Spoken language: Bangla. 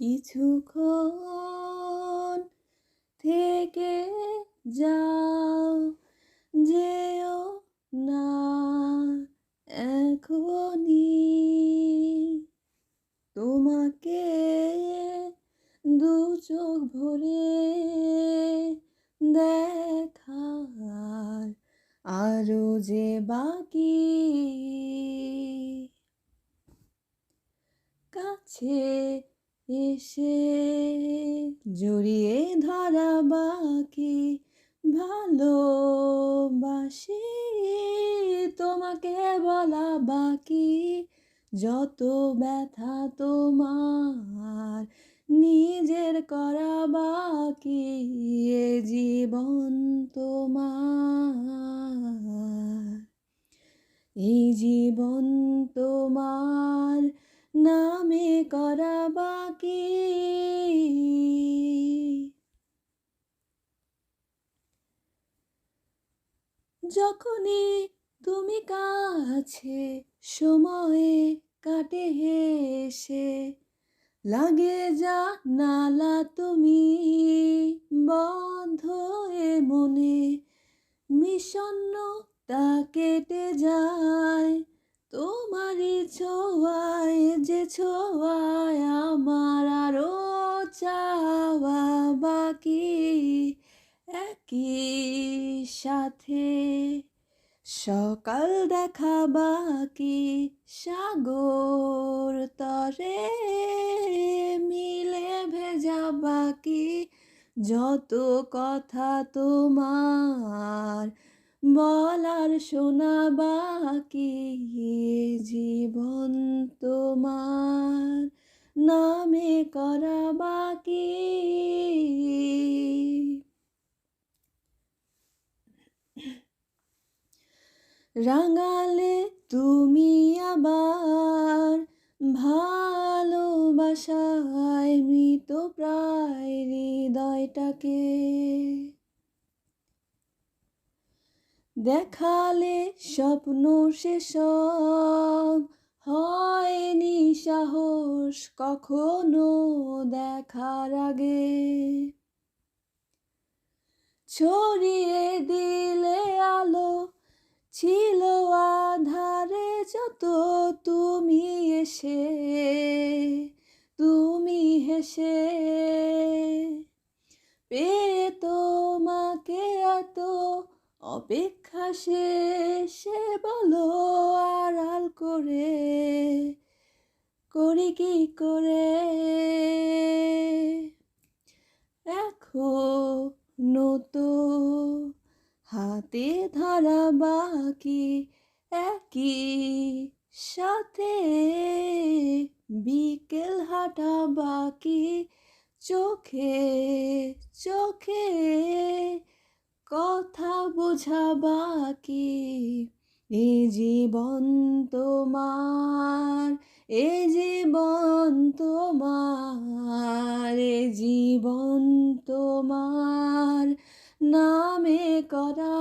কিছুক্ষণ থেকে যাও, যেও না এখনই। তোমাকে দু চোখ ভরে দেখার আরও যে বাকি। কাছে এসে জড়িয়ে ধরা বাকি ভালোবাসি। তোমাকে বলা বাকি যত ব্যথা তোমার, নিজের করা বাকি এ জীবন তোমার। এই জীবন তোমার নামে করা বাকি। যখনই তুমি কাছে সময়ে কাটে হেসে, লাগে যা নালা তুমি বন্ধ এ মনে, বিষণ্ণতা কেটে যায়। তোমারই ছোঁয়ায়, যে ছোঁয়ায় আমার আরও চাওয়া বাকি, একই সাথে সকাল দেখা বাকি, সাগর তরে মিলে ভেজা বাকি, যত কথা তোমার বলার শোনা বাকি জীবন তোমার। নামে করা বাকি। রাঙালে তুমি আবার ভালোবাসায় মৃত প্রায় হৃদয়টাকে। দেখালে স্বপ্ন সেসব। হয়নি সাহস কখনো দেখার আগে। ছড়িয়ে দিলে আলো ছিল আধারে যত তুমি এসে, তুমি হেসে অপেক্ষা শেষে বলো, আড়াল করে, করি কি করে? এখনও তো হাতে ধরা বাকি একই সাথে বিকেল হাঁটা বাকি চোখে চোখে কথা বোঝা বাকি এ জীবন তোমার এ জীবন তোমার এ জীবন তোমার নামে করা